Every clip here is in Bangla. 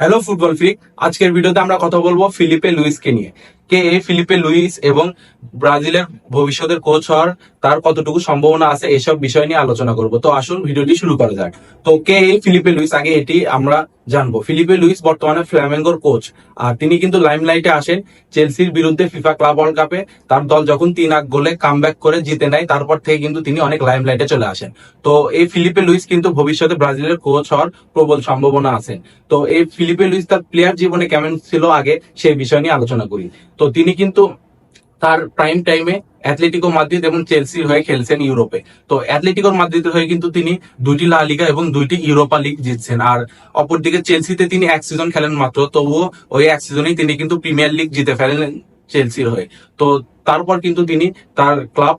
হ্যালো ফুটবল ফ্রিক আজকের ভিডিওতে আমরা কথা বলব ফিলিপে লুইসকে নিয়ে। কে এ ফিলিপে লুইস এবং ব্রাজিলের ভবিষ্যতের কোচ হওয়ার তার কতটুকু সম্ভাবনা আছে এসব বিষয় নিয়ে আলোচনা করব। তো আসুন, ভিডিওটি শুরু করা যাক। তো কে এই ফিলিপে লুইস, আগে এটি আমরা জানব। ফিলিপে লুইস বর্তমানে ফ্ল্যামেঙ্গোর কোচ। আর তিনি কিন্তু লাইমলাইটে আসেন চেলসির বিরুদ্ধে ফিফা ক্লাব ওয়ার্ল্ড কাপে। তার দল যখন তিন আগ গোলে কাম করে জিতে নেয়, তারপর থেকে কিন্তু তিনি অনেক লাইমলাইটে চলে আসেন। তো এই ফিলিপে লুইস কিন্তু ভবিষ্যতে ব্রাজিলের কোচ হওয়ার প্রবল সম্ভাবনা আছে তো এই ফিলিপে লুইস তার প্লেয়ার জীবনে কেমন ছিল আগে সেই বিষয় নিয়ে আলোচনা করি। তো তিনি কিন্তু তার প্রাইম টাইমে অ্যাথলেটিকো মাদ্রিদ এবং চেলসির হয়ে খেলছেন ইউরোপে। তো অ্যাথলেটিকো মাদ্রিদের হয়ে কিন্তু তিনি দুইটি লা লিগা এবং দুইটি ইউরোপা লিগ জিতছেন। আর অপরদিকে চেলসিতে তিনি এক সিজন খেলেন মাত্র, তবুও ওই এক সিজনেই তিনি কিন্তু প্রিমিয়ার লিগ জিতে ফেলেন চেলসির হয়ে। তো তারপর কিন্তু তিনি তার ক্লাব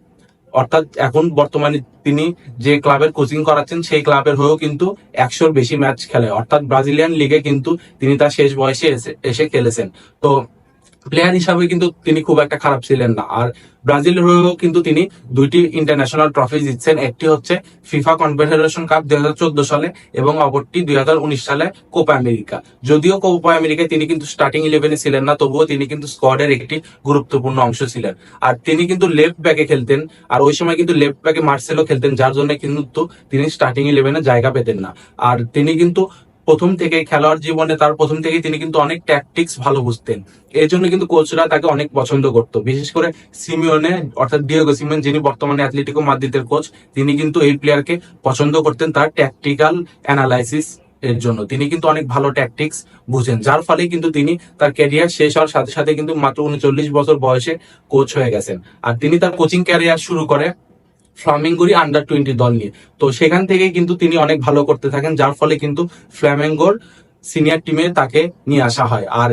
অর্থাৎ এখন বর্তমানে তিনি যে ক্লাবের কোচিং করাচ্ছেন, সেই ক্লাবের হয়েও কিন্তু একশোর বেশি ম্যাচ খেলে। অর্থাৎ ব্রাজিলিয়ান লিগে কিন্তু তিনি তার শেষ বয়সে এসে খেলেছেন। তো প্লেয়ার হিসাবে কিন্তু তিনি খুব একটা খারাপ ছিলেন না। আর ব্রাজিলের হয়েও কিন্তু তিনি দুইটি ইন্টারন্যাশনাল ট্রফি জিতছেন। একটি হচ্ছে ফিফা কনফেডারেশন কাপ দুই সালে এবং অপরটি দুই হাজার উনিশ সালে কোপা আমেরিকা যদিও কোপা আমেরিকায় তিনি কিন্তু স্টার্টিং ইলেভেনে ছিলেন না, তবুও তিনি কিন্তু স্কোয়াডের একটি গুরুত্বপূর্ণ অংশ ছিলেন। আর তিনি কিন্তু লেফট ব্যাকে খেলতেন, আর ওই সময় কিন্তু লেফট ব্যাকে মার্সেলো খেলতেন, যার জন্য কিন্তু তিনি স্টার্টিং ইলেভেনে জায়গা পেতেন না। আর তিনি কিন্তু প্রথম থেকে খেলোয়াড় জীবনে তার প্রথম থেকেই তিনি কিন্তু অনেক ট্যাকটিক্স ভালো বুঝতেন। এর জন্য কিন্তু কোচরা তাকে অনেক পছন্দ করত। বিশেষ করে সিমিওনে অর্থাৎ ডিয়েগো সিমিয়ন যিনি বর্তমানে অ্যাথলেটিকো মাদ্রিদের কোচ তিনি কিন্তু এই প্লেয়ারকে পছন্দ করতেন তার ট্যাকটিক্যাল অ্যানালাইসিস এর জন্য। তিনি কিন্তু অনেক ভালো ট্যাকটিক্স বুঝেন। যার ফলে কিন্তু তিনি তার ক্যারিয়ার শেষ হওয়ার সাথে সাথে কিন্তু মাত্র উনচল্লিশ বছর বয়সে কোচ হয়ে গেছেন। আর তিনি তার কোচিং ক্যারিয়ার শুরু করে ফ্লামিঙ্গোরই আন্ডার টোয়েন্টি দল নিয়ে। তো সেখান থেকে কিন্তু তিনি অনেক ভালো করতে থাকেন, যার ফলে কিন্তু ফ্ল্যামেঙ্গোর সিনিয়র টিমে তাকে নিয়ে আসা হয়। আর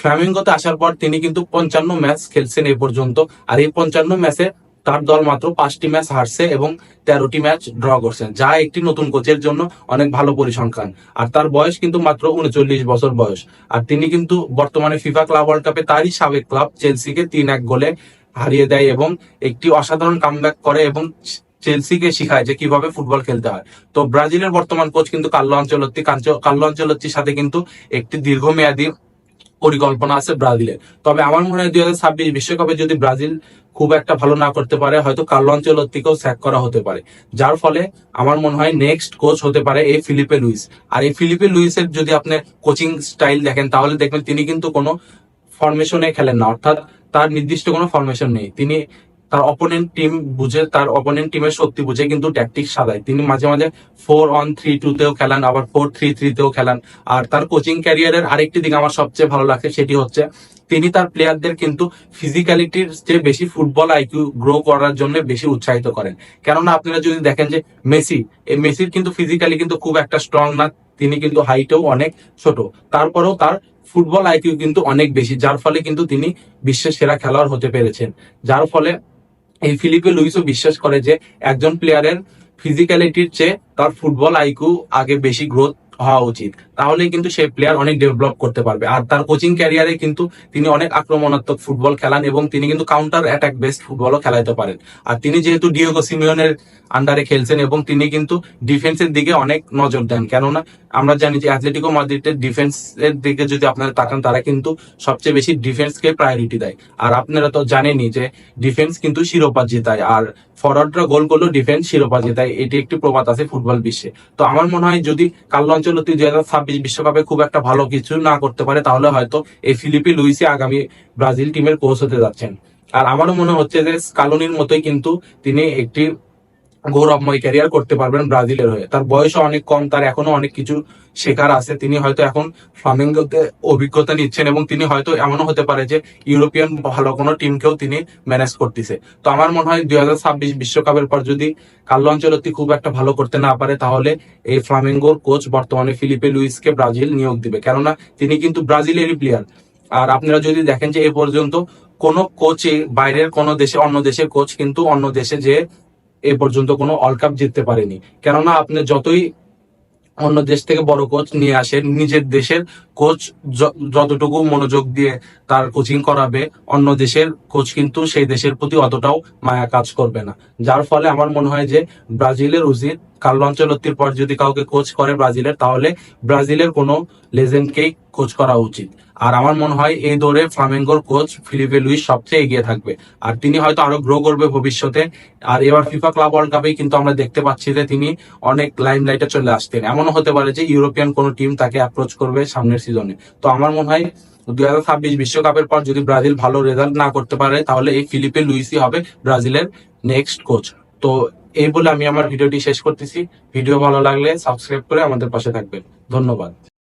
ফ্ল্যামেঙ্গোতে আসার পর তিনি কিন্তু পঞ্চান্ন ম্যাচ খেলছেন এই পর্যন্ত। আর এই পঞ্চান্ন ম্যাচে তার দল মাত্র পাঁচটি ম্যাচ হারছে এবং তেরোটি ম্যাচ ড্র করছেন, যা একটি নতুন কোচের জন্য অনেক ভালো পরিসংখ্যান। আর তার বয়স কিন্তু মাত্র উনচল্লিশ বছর বয়স। আর তিনি কিন্তু বর্তমানে ফিফা ক্লাব ওয়ার্ল্ড কাপে তারই সাবেক ক্লাব চেলসিকে তিন এক গোলে হারিয়ে দেয় এবং একটি অসাধারণ কামব্যাক করে এবং চেলসিকে শিখায় যে কীভাবে ফুটবল খেলতে হয়। তো ব্রাজিলের বর্তমান কোচ কিন্তু কার্লো আঞ্চলত্তি কার্লো আঞ্চলত্তির সাথে কিন্তু একটি দীর্ঘমেয়াদী পরিকল্পনা আছে ব্রাজিলের। তবে আমার মনে হয় দুই হাজার ছাব্বিশ বিশ্বকাপে যদি ব্রাজিল খুব একটা ভালো না করতে পারে, হয়তো কার্লো আঞ্চলত্তিকেও স্যাক করা হতে পারে। যার ফলে আমার মনে হয় নেক্সট কোচ হতে পারে এই ফিলিপে লুইস। আর এই ফিলিপে লুইসের যদি আপনি কোচিং স্টাইল দেখেন, তাহলে দেখবেন তিনি কিন্তু কোনো ফরমেশনে খেলেন না। অর্থাৎ তার নির্দিষ্ট কোনো ফরমেশন নেই। তিনি তার অপোনেন্ট টিম বুঝে, তার অপোনেন্ট টিমের সত্যি বুঝে কিন্তু ট্যাকটিক সাজায়। তিনি মাঝে মাঝে ফোর ওয়ান থ্রি টু তেও খেলান, আবার ফোর থ্রি থ্রি তেও খেলান। আর তার কোচিং ক্যারিয়ারের আরেকটি দিক আমার সবচেয়ে ভালো লাগে, সেটি হচ্ছে তিনি তার প্লেয়ারদের কিন্তু ফিজিক্যালিটির চেয়ে বেশি ফুটবল আইকিউ গ্রো করার জন্য বেশি উৎসাহিত করেন। কেননা আপনারা যদি দেখেন যে মেসি, এই মেসির কিন্তু ফিজিক্যালি কিন্তু খুব একটা স্ট্রং না, তিনি কিন্তু হাইটেও অনেক ছোট। তারপরেও তার ফুটবল আইকিউ কিন্তু অনেক বেশি, যার ফলে কিন্তু তিনি বিশ্বের সেরা খেলোয়াড় হতে পেরেছেন। যার ফলে এই ফিলিপে লুইসও বিশ্বাস করে যে একজন প্লেয়ারের ফিজিক্যালিটির চেয়ে তার ফুটবল আইকিউ আগে বেশি গ্রোথ হওয়া উচিত। তাহলেই কিন্তু সেই প্লেয়ার অনেক ডেভেলপ করতে পারবে। আর তার কোচিং ক্যারিয়ারে কিন্তু তিনি অনেক আক্রমণাত্মক ফুটবল খেলান এবং তিনি কিন্তু কাউন্টার অ্যাটাক বেস্ট ফুটবলও খেলাইতে পারেন। আর তিনি যেহেতু ডিওগো সিমিয়নের আন্ডারে খেলছেন এবং তিনি কিন্তু ডিফেন্সের দিকে অনেক নজর দেন। কেননা আমরা জানি যে অ্যাথলেটিকো মাদ্রিদের ডিফেন্সের দিকে যদি আপনারা তাকান, তারা কিন্তু সবচেয়ে বেশি ডিফেন্সকে প্রায়োরিটি দেয়। আর আপনারা তো জানেনই যে ডিফেন্স কিন্তু শিরোপা জেতায়। আর ফরওয়ার্ডরা গোল করলেও ডিফেন্স শিরোপা জেতায়। এটি একটি প্রবাদ আছে ফুটবল বিশ্বে। তো আমার মনে হয় যদি কাল্লো তুই দুই হাজার ছাব্বিশ বিশ্বকাপে খুব একটা ভালো কিছু না করতে পারে, তাহলে হয়তো এই ফিলিপি লুইসি আগামী ব্রাজিল টিমের কোচ হতে যাচ্ছেন। আর আমারও মনে হচ্ছে যে স্কালোনির মতোই কিন্তু তিনি একটি গৌরবময় ক্যারিয়ার করতে পারবেন ব্রাজিলের হয়ে। তার বয়সও অনেক কম, তার এখনও অনেক কিছু শেখার আছে। তিনি হয়তো এখন ফ্লামিঙ্গোতে অভিজ্ঞতা নিচ্ছেন এবং তিনি হয়তো এমনও হতে পারে যে ইউরোপিয়ান ভালো কোনো টিমকেও তিনি ম্যানেজ করতেছে। তো আমার মনে হয় দুই হাজার ছাব্বিশ বিশ্বকাপের পর যদি কার্লো অঞ্চলতি খুব একটা ভালো করতে না পারে, তাহলে এই ফ্লামিঙ্গোর কোচ বর্তমানে ফিলিপে লুইসকে ব্রাজিল নিয়োগ দিবে। কেননা তিনি কিন্তু ব্রাজিলেরই প্লেয়ার আর আপনারা যদি দেখেন যে এ পর্যন্ত কোন কোচে বাইরের কোন দেশে, অন্য দেশের কোচ কিন্তু অন্য দেশে যে এ পর্যন্ত কোনো ওয়ার্ল্ড কাপ জিততে পারেনি। কেননা আপনি যতই অন্য দেশ থেকে বড় কোচ নিয়ে আসেন, নিজের দেশের কোচ যতটুকু মনোযোগ দিয়ে তার কোচিং করাবে, অন্য দেশের কোচ কিন্তু সেই দেশের প্রতি অতটাও মায়া কাজ করবে না। যার ফলে আমার মনে হয় যে ব্রাজিলের উচিত কার্লো আঞ্চলত্তির পর যদি কাউকে কোচ করে ব্রাজিলের, তাহলে ব্রাজিলের কোনো লেজেন্ডকেই কোচ করা উচিত। আর আমার মনে হয় এই দৌড়ে ফ্লামেঙ্গোর কোচ ফিলিপে লুইস সবচেয়ে এগিয়ে থাকবে। আর তিনি হয়তো আরও গ্রো করবে ভবিষ্যতে। আর এবার ফিফা ক্লাব ওয়ার্ল্ড কাপে কিন্তু আমরা দেখতে পাচ্ছি যে তিনি অনেক লাইম লাইটে চলে আসতেন। এমনও হতে পারে যে ইউরোপিয়ান কোনো টিম তাকে অ্যাপ্রোচ করবে সামনের সিজনে তো আমার মনে হয় দুই হাজার ছাব্বিশ বিশ্বকাপের পর যদি ব্রাজিল ভালো রেজাল্ট না করতে পারে, তাহলে এই ফিলিপে লুইসই হবে ব্রাজিলের নেক্সট কোচ তো এই বলে আমি আমার ভিডিওটি শেষ করতেছি। ভিডিও ভালো লাগলে সাবস্ক্রাইব করে আমাদের পাশে থাকবেন। ধন্যবাদ।